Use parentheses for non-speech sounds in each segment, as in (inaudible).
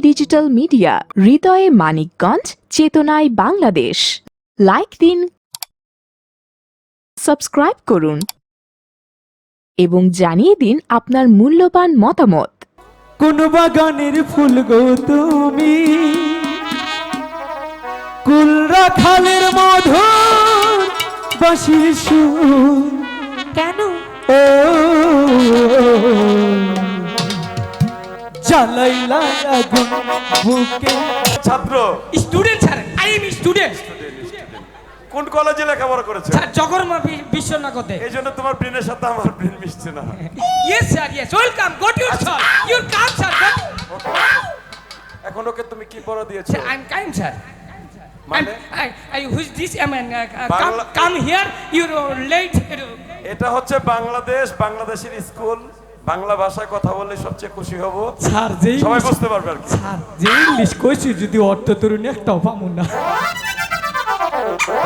Digital media হৃদয়ে মানিকগঞ্জ চেতনায় Bangladesh. Like দিন সাবস্ক্রাইব করুন এবং জানিয়ে দিন আপনার মূল্যবান মতামত। কোন বাগানের ফুল গো তুমি কুল রাখালের মধুর বাঁশির সুর। কেন? ও জ্বালাইলা আগুন বুকে। ছাত্র। Student sir I am student কোন কলেজে লেখাপড়া করেছে? স্যার জগর্মা বি- এই জন্য তোমার ব্রেনের সাথে আমার ব্রেন মিশছে না। Yes sir yes welcome go to your sir your come sir এখন ওকে তুমি কি পড়া দিয়েছ? আই এম কাইম স্যার মানে? কাম হিয়ার লেট এটা হচ্ছে বাংলাদেশ বাংলাদেশের স্কুল। বাংলা ভাষায় কথা বললে সবচেয়ে খুশি হব। স্যার যেই সবাই বুঝতে পারবে আর কি। স্যার যে ইংলিশ কইছি যদি অর্থ তরুণ একটাও পাবো না।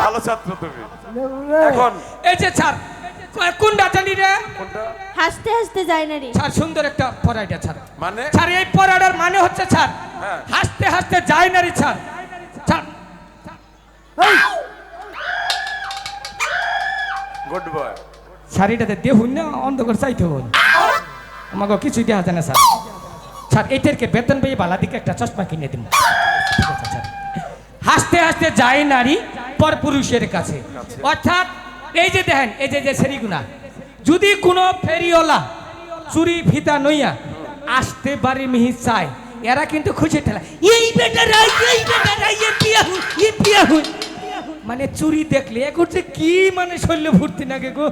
ভালো ছাত্র তুমি। এখন এই যে স্যার কোনটা জানি রে? কোনটা হাসতে হাসতে যায় না রে। স্যার সুন্দর একটা পড়াইটা স্যার। মানে? স্যার এই পড়াটার মানে হচ্ছে স্যার হ্যাঁ। হাসতে হাসতে যায় না রে স্যার। স্যার। Good boy. শাড়িটাতে দেখুন না অন্ধকার চাইতে হন আমাকে কিছুই দেওয়া যায় না স্যার। স্যার এইটারকে বেতন পেয়ে বালা দিকে একটা চশমা কিনে দিন। ঠিক আছে, স্যার। হাসতে হাসতে যায় নারী পর পুরুষের কাছে। অর্থাৎ এই যে দেখেন এই যে যে সেরিগুনা যদি কোনো ফেরিওয়ালা চুরি ফিতা নইয়া আসতে পারে মিহি চায় এরা কিন্তু খুশি ঠেলা। এই বেটারা এই বেটারা এ বিয়া হুই এ বিয়া হুই মানে চুরি দেখলে এ করছে কি মানে শৈল্য ফুর্তি নাকি গো?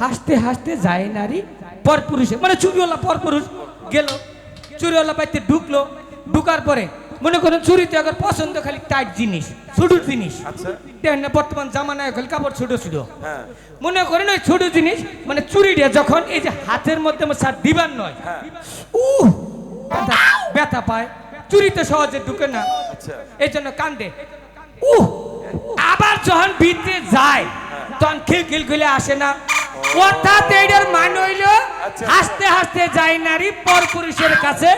হাসতে হাসতে যায় নারী পর পুরুষে মানে চুরিওয়ালা পর পুরুষ গেল চুরিওয়ালা পাইতে ঢুকলো ঢুকার পরে মনে করেন চুরিতে আবার পছন্দ খালি টাইট জিনিস ছোট জিনিস। আচ্ছা। দেখেন না বর্তমান জামানায় খালি কাপড় ছোট ছোট হ্যাঁ। মনে করেন ওই ছোট জিনিস মানে চুরিটা যখন এই যে হাতের মধ্যে স্যার দিবার নয় হ্যাঁ। উহ ব্যথা- ব্যথা পায়। চুরিতে সহজে ঢুকে না। আচ্ছা। এই জন্য কান্দে। উহ আবার যখন ভিতরে যায় তখন খিল খিল আসে না। অর্থাৎ এইটার মান হইল আচ্ছা। হাসতে হাসতে যায় নারী পর পুরুষের কাছে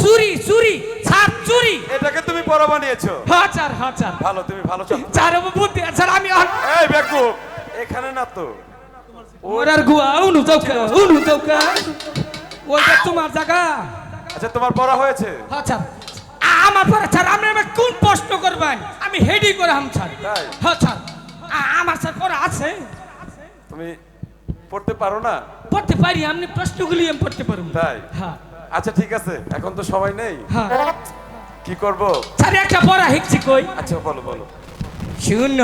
চুরি চুরি ছাপ চুরি। এটাকে তুমি পড়া বানিয়েছো? হাজার হাজার ভালো তুমি ভালো ছাত্র চার বুদ্ধি স্যার আমি এই বেকুব এখানে না তো। ওরার গুয়া উনু চৌকা উনু চৌকা। ওইটা তোমার জায়গা। আচ্ছা তোমার পড়া হয়েছে? আচ্ছা আমার পরে স্যার আপনি আমাকে কোন প্রশ্ন করবেন? আমি হেডি করে হাম স্যার? হ্যাঁ স্যার আমার স্যার পড়া আছে। তুমি পড়তে পারো না? পড়তে পারি আপনি প্রশ্নগুলি আমি পড়তে পারব। তাই? হ্যাঁ আচ্ছা ঠিক আছে এখন তো সময় নেই। হ্যাঁ কি করব? স্যার একটা পড়া হিকছি কই? আচ্ছা বলো বলো। শুন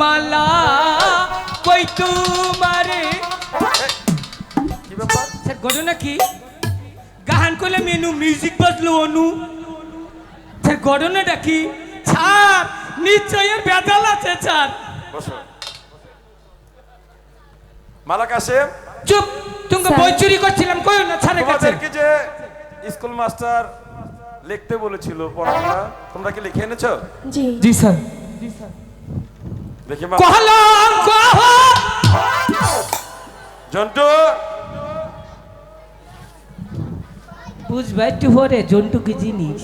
মালা কই তোমারে? কি ব্যাপার? স্যার ঘটনা কি? গাহান করলে মেনু মিউজিক বাজলো অনু। ঘটনাটা কি স্যার নিশ্চয়ের বেদাল আছে স্যার বসো। মালা কাশেম চুপ তুমি বই চুরি করছিলাম কই না স্যারের কাছে। তোমাদেরকে যে স্কুল মাস্টার লিখতে বলেছিল পড়াশোনা তোমরা কি লিখে এনেছো? জি। জি স্যার। দেখি মা। কহলাম কহ। জন্টু। বুঝবা একটু পরে জন্টু কি জিনিস।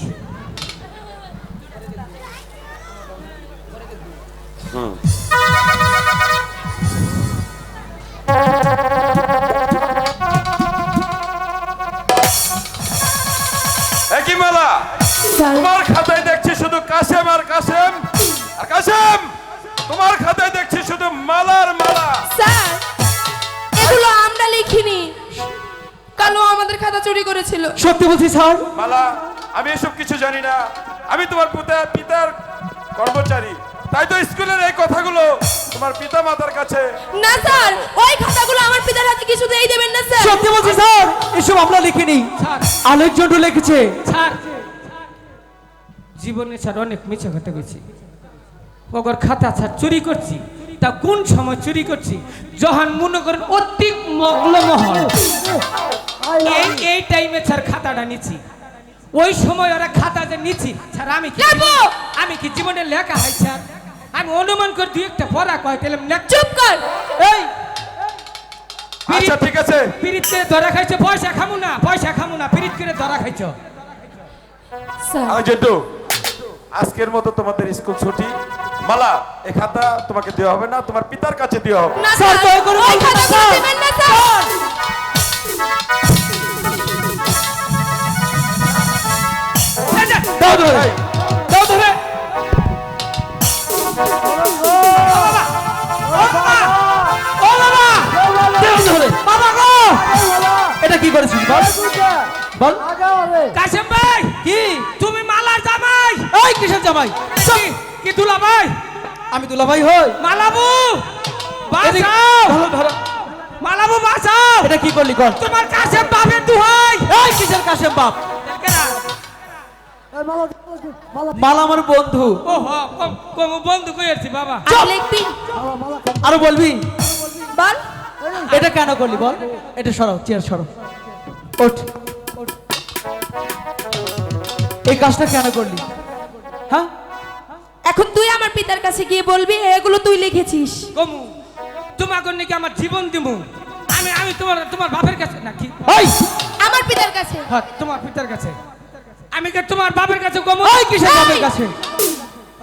একই মালা। তোমার খাতায় দেখছি শুধু কাশেম আর কাশেম আর কাশেম তোমার খাতায় দেখছি শুধু মালার মালা। স্যার এগুলো আমরা লিখিনি। কালো আমাদের খাতা চুরি করেছিল। সত্যি বলছি স্যার? মালা আমি এসব কিছু জানি না। আমি তোমার পিতা পিতার কর্মচারী। তাই তো তোমার পিতা মাতার কাছে। না স্যার ওই খাতাগুলো আমার পিতার হাতে কিছুতেই দেবেন না স্যার। সত্যি বলছি স্যার এসব আমরা লিখিনি। স্যার। আলেক জন্টু লিখেছে। স্যার জীবনে স্যার অনেক মিছে কথা কইছি ওগর খাতা স্যার চুরি করছি। তা কোন সময় চুরি করছি? যখন মনে করেন অতি মগ্নমহল এই এই টাইমে স্যার খাতাটা নিচ্ছি ওই সময় ওরা খাতা যে নিচ্ছি স্যার আমি কি! আমি কি জীবনে লেখা হয় স্যার? আমি অনুমান করে দুই একটা পড়া কয় তাহলে লেখ চুপ কর। এই। আচ্ছা ঠিক আছে। পিরিত করে ধরা খাইছো পয়সা খামু না পয়সা খামু না পিরিত করে ধরা খাইছো। স্যার। আমি জেন্টু আজকের মতো তোমাদের স্কুল ছুটি। মালা এ খাতা তোমাকে দেওয়া হবে না তোমার পিতার কাছে দেওয়া হবে। না স্যার, দয়া করে ওই না, দেবেন না স্যার। বল। বল। কাশেম ভাই কি? তুমি মালার জামাই। এই কিসের জামাই? কি কি দুলা ভাই? আমি দুলাভাই হই। মালাবু বাঁচাও। মালাবু বাঁচাও। এটা কি করলি কর। তোমার কাশেম বাপের দুহাই। এই কিসের কাশেম বাপ? মালা আমার বন্ধু। বন্ধু কইছি বাবা? আরও বলবি। বল। এটা কেন করলি বল? এটা সরাও চেয়ার সরাও। ওঠ। এই কাজটা কেন করলি? হ্যাঁ? এখন তুই আমার পিতার কাছে গিয়ে বলবি এগুলো তুই লিখেছিস। কমু তোমাকে নাকি আমার জীবন দিমু। আমি আমি তোমার তোমার বাপের কাছে নাকি? এই! আমার পিতার কাছে। হ্যাঁ তোমার পিতার কাছে। আমি কি তোমার বাপের কাছে কমু এই কিসের বাপের কাছে?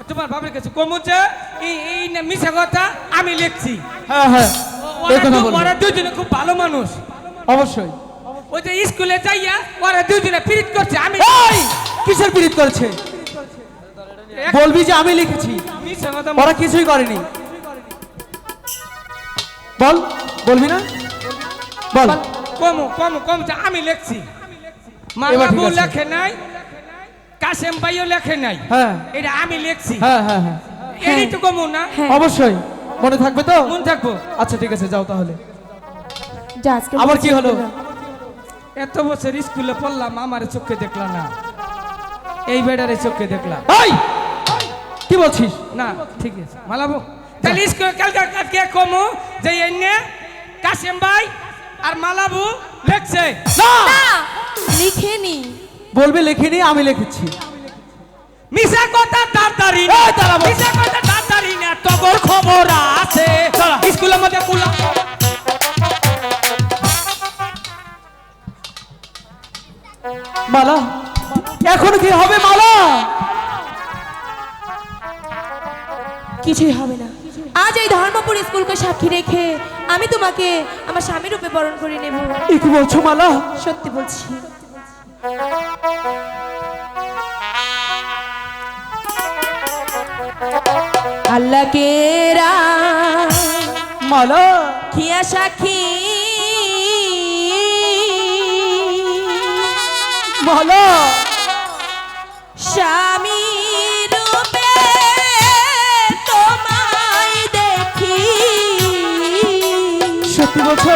তোমার বাপের কাছে কমু যে এই এই না মিশা কথা আমি লিখছি। হ্যাঁ হ্যাঁ। ওরা দুজনে খুব ভালো মানুষ। অবশ্যই। ওই যে স্কুলে যাইয়া ওরা দুজনে পিরিত করছে আমি এই! কিসের পীড়িত করেছে? বলবি যে আমি লিখেছি। মিশা কথা ওরা কিছুই করেনি। বল বলবি না? বল। কমু কমু কমু যে আমি লিখছি। এবার ঠিক আছে। লেখে নাই কাশেম ভাইও লেখে নাই। হ্যাঁ। এটা আমি লিখছি। হ্যাঁ হ্যাঁ হ্যাঁ। এই তো কমু না? অবশ্যই। মনে থাকবে তো? মন থাকব। আচ্ছা ঠিক আছে যাও তাহলে। যা আজকে আবার কি হলো? এত বছর স্কুলে পড়লাম আমার চোখে দেখলাম না। এই বেডারে চোখে দেখলাম এই! কি বলছিস? না ঠিক আছে মালাবো। তাহলে স্কুলে কালকে কমু যে এনে কাশেম ভাই আর মালাবু লেখছে। না! না লিখেনি। বলবে লেখিনি আমি লিখেছি। মিশা কথা তাড়াতাড়ি। মিশা কথা তাড়াতাড়ি না তগর খবর আছে। স্কুলের মধ্যে কুলা মালা এখন কি হবে মালা? কিছুই হবে না। আজ এই ধর্মপুর স্কুলকে সাক্ষী রেখে আমি তোমাকে আমার স্বামী রূপে বরণ করে নেব। কি বলছো মালা? সত্যি বলছি। আল্লাহ আল্লাহকে মালা? খিয়া সাক্ষী মালা স্বামী রূপে তোমায় দেখি। সত্যি বলছো?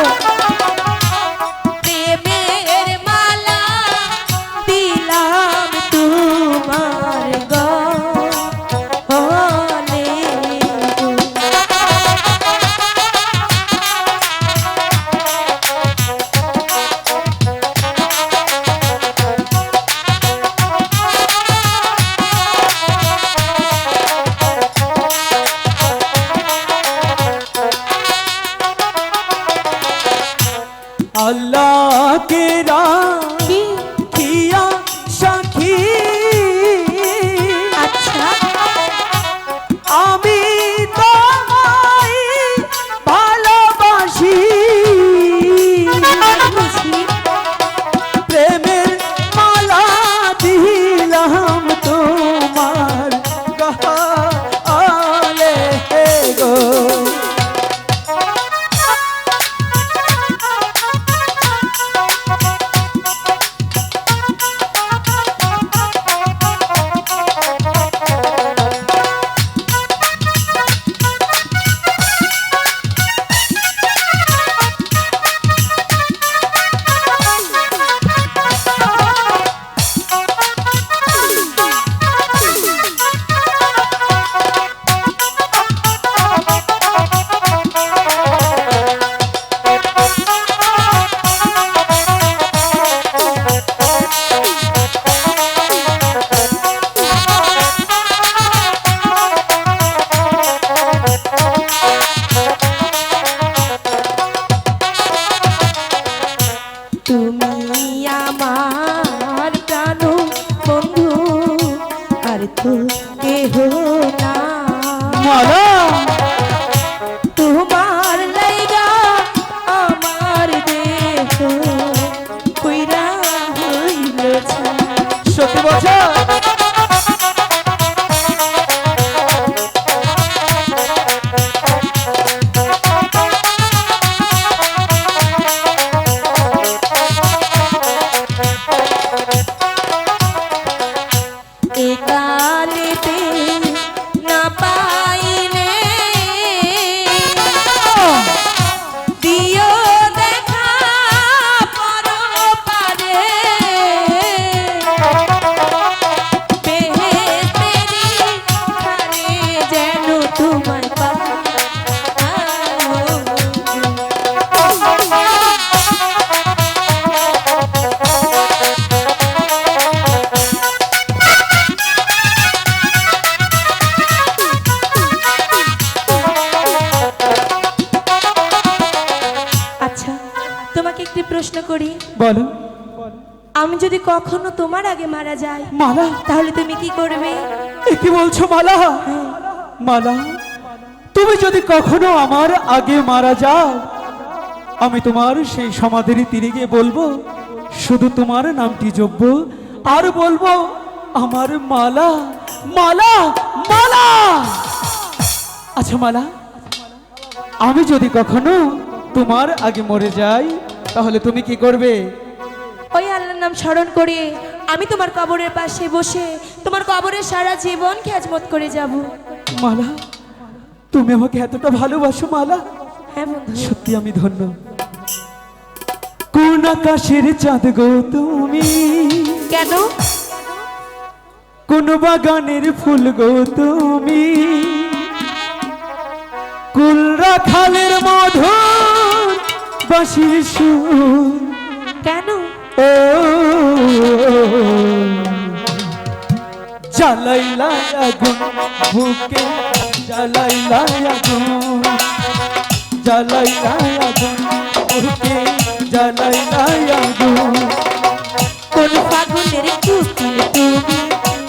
প্রশ্ন করি। বলো। আমি যদি কখনো তোমার আগে মারা যাই মালা? তাহলে তুমি কি করবে? এ কি বলছো মালা? মালা তুমি যদি কখনো আমার আগে মারা যাও আমি তোমার সেই সমাধির তীরে গিয়ে বলব শুধু তোমার নামটি জপব আর বলব আমার মালা মালা মালা! আচ্ছা মালা আমি যদি কখনো তোমার আগে মরে যাই তাহলে তুমি কি করবে? ওই আল্লাহর নাম স্মরণ করে আমি তোমার কবরের পাশে বসে তোমার কবরের সারা জীবন খেজমত করে যাব। মালা তুমি আমাকে এতটা ভালোবাসো মালা। হ্যাঁ বন্ধু। সত্যি আমি ধন্য। কোন আকাশের চাঁদ গো তুমি? কেন? কোন বাগানের ফুল গো তুমি? কুল রাখালের মধুর বাঁশির সুর কেন? ও। জ্বালাইলা আগুন বুকে জ্বালাইলা আগুন। জ্বালাইলা আগুন বুকে জ্বালাইলা আগুন। কোন ফাগুনের কুকিল তুমি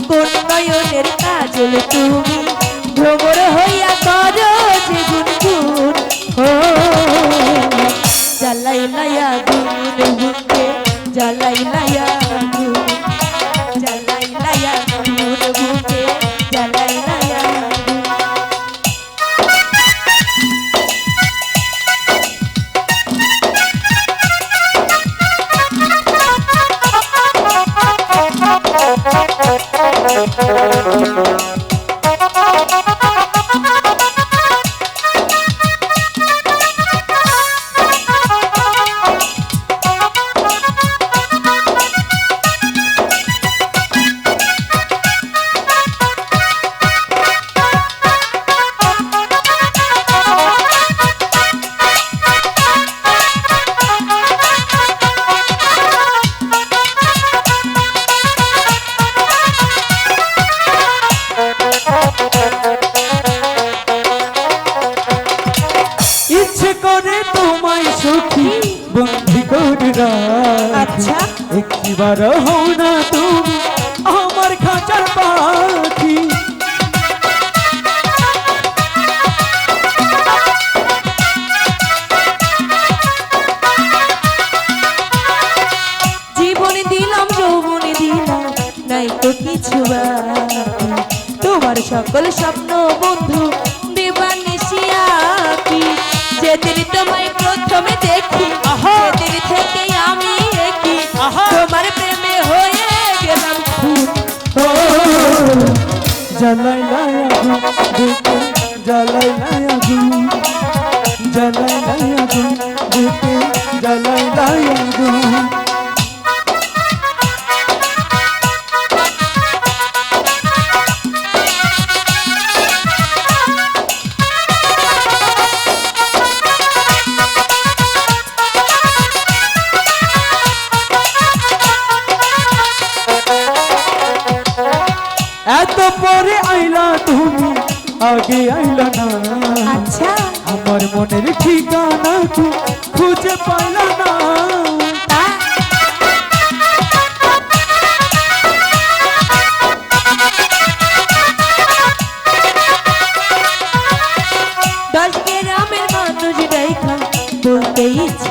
কোন নয়নের কাজল তুমি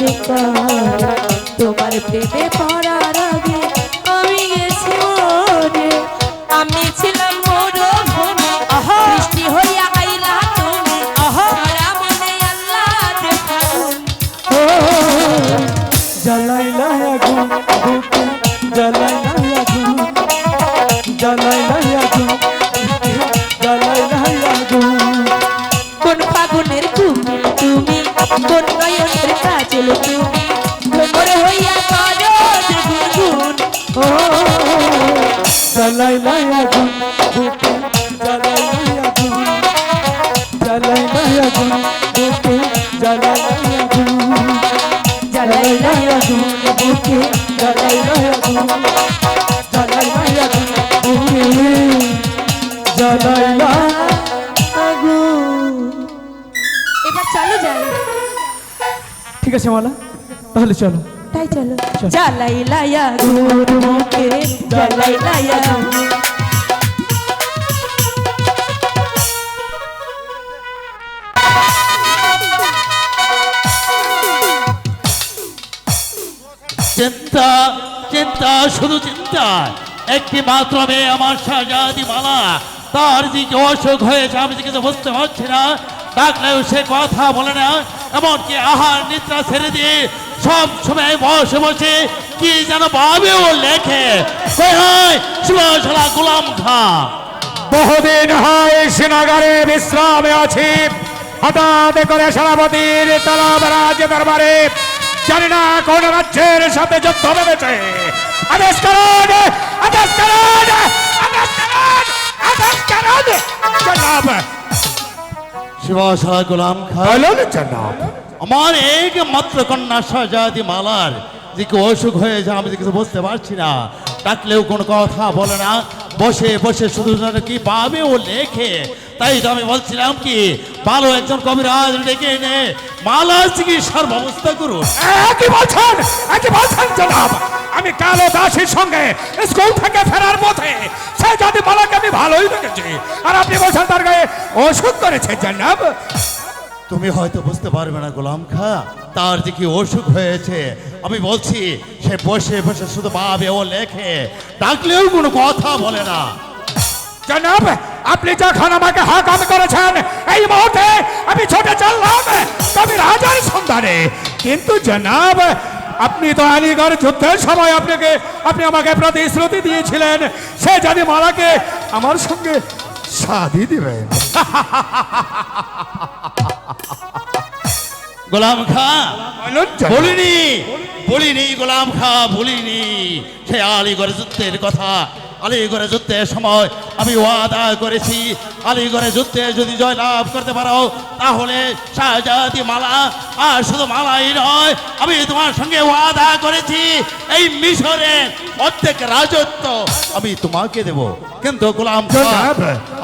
বলতে ঠিক আছে মালা তাহলে চলো তাই চলো। জ্বালাই লাইয়া গুরু মুখে জ্বালাই লাইয়া চিন্তা চিন্তা শুধু চিন্তা। একটি মাত্র মেয়ে আমার শাহজাদি মালা। তার দিকে অসুখ হয়েছে আমি যে কিছু বুঝতে পারছি না। ডাকলেও সে কথা বলে না এমনকি আহার নিদ্রা ছেড়ে দিয়ে সব সময় বসে বসে কি যেন ভাবে ও লেখে। হয় গোলাম খা। বহুদিন হয় শ্রীনগরে বিশ্রামে আছি। হঠাৎ করে সেনাপতির তলাব রাজ্য দরবারে জানি না কোন রাজ্যের সাথে যুদ্ধ বেঁধেছে। আদেশ করুন আদেশ করুন আদেশ করুন আদেশ করুন। জনাব। সুভাষলা গোলাম খা। জনাব। আমার একমাত্র কন্যা শাহজাদি মালার যে কি অসুখ হয়েছে আমি যে কিছু বুঝতে পারছি না। ডাকলেও কোনো কথা বলে না। বসে বসে শুধু কি পাবে ও লেখে। তাই তো আমি বলছিলাম কি, ভালো একজন কবিরাজ ডেকে এনে মালার চিকিৎসার ব্যবস্থা করুন। একই বলছেন একই বলছেন জনাব। আমি কালো দাসের সঙ্গে স্কুল থেকে ফেরার পথে সে যদি মালাকে আমি ভালোই দেখেছি। আর আপনি বলছেন তার গায়ে ওষুধ করেছে, জনাব। তুমি হয়তো বুঝতে পারবে না, গোলাম খা, তার যে কি অসুখ হয়েছে। আমি বলছি, সে বসে বসে শুধু পাবে ও লেখে। ডাকলেও কোনো কথা বলে না। জনাব, আপনি যখন আমাকে হাকাম করেছেন, এই মুহূর্তে আমি ছুটে চললাম কবি রাজার সন্ধানে। কিন্তু জনাব, আপনি তো আলিগড় যুদ্ধের সময় আপনাকে, আপনি আমাকে প্রতিশ্রুতি দিয়েছিলেন। সে যদি মালাকে আমার সঙ্গে শাদি দিবেন। (laughs) গোলাম খা বলুন বলিনি গোলাম খা বলিনি। সে আলিগড় যুদ্ধের কথা। আলিগড়ে যুদ্ধের সময় আমি ওয়াদা করেছি। আলিগড়ে যুদ্ধে যদি জয়লাভ করতে পারো তাহলে শাহজাদি মালা আর শুধু মালাই নয় আমি তোমার সঙ্গে ওয়াদা করেছি। এই মিশরের অর্ধেক রাজত্ব আমি তোমাকে দেব। কিন্তু গোলাম।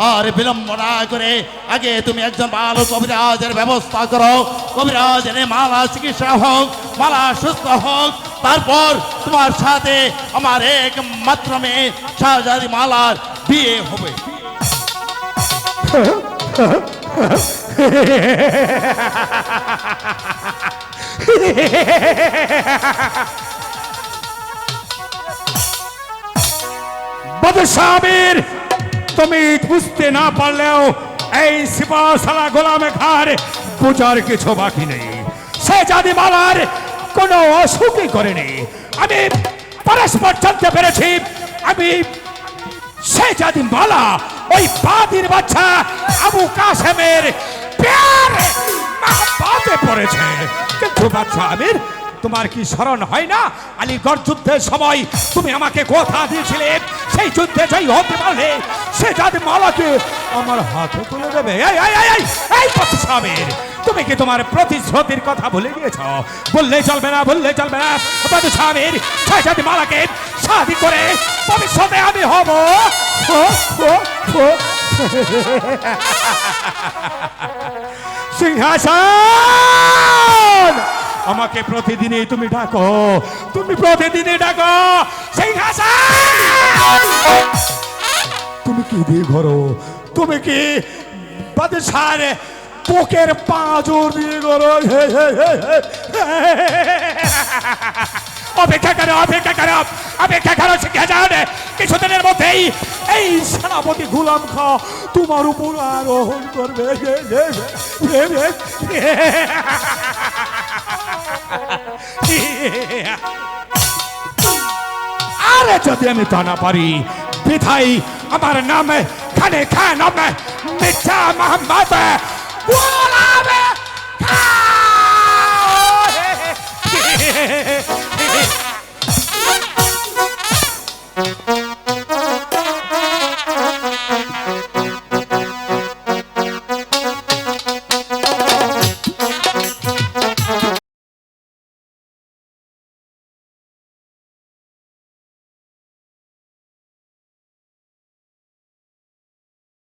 আর বিলম্ব না করে আগে তুমি একজন ভালো কবিরাজের ব্যবস্থা করো। কবিরাজ এনে মালা চিকিৎসা হোক মালা সুস্থ হোক তারপর তোমার সাথে আমার এক মাত্র মেয়ে শাহজাদি মালার বিয়ে হবে। তুমি বুঝতে না পারলেও এই সিপাশালা গোলামে খার বুঝার কিছু বাকি নেই। সে জাদি মালার কোনো অসুখই করেনি। আমি পরস্পর জানতে পেরেছি আমি সে জাদি মালা ওই বাদির বাচ্চা আবু কাসেমের প্যার মাহবাতে পড়েছে কিন্তু বাচ্চা আমির তোমার কি স্মরণ হয় না আলীগড় যুদ্ধের সময় তুমি আমাকে কথা দিয়েছিলে সেই যুদ্ধে যাই হতে পারলে সে যাদের মালাকে আমার হাতে তুলে দেবে এই এই এই এই এই স্বামীর তুমি কি তোমার প্রতিশ্রুতির কথা ভুলে গিয়েছ? বললে চলবে না, বললে চলবে না। বাদু স্বামীর সে যাদি মালাকে শাদি করে ভবিষ্যতে আমি হব। সিংহাসন! আমাকে প্রতিদিনই তুমি ডাকো, তুমি প্রতিদিনই ডাকো। সিংহাসন! তুমি কি দিয়ে করো তুমি কি বাদশার বুকের পাঁজর দিয়ে করো। অপেক্ষা করো অপেক্ষা করো অপেক্ষা করো সিংহাসন কিছুদিনের মধ্যেই এই সেনাপতি গুলাম খা, তোমার উপর আরোহণ করবে। আরে যদি আমি তা না পারি, বিধাই আমার নামে, খানে খান নাম মিঠা মোহাম্মদ 呼啦圈啊嘿嘿嘿嘿嘿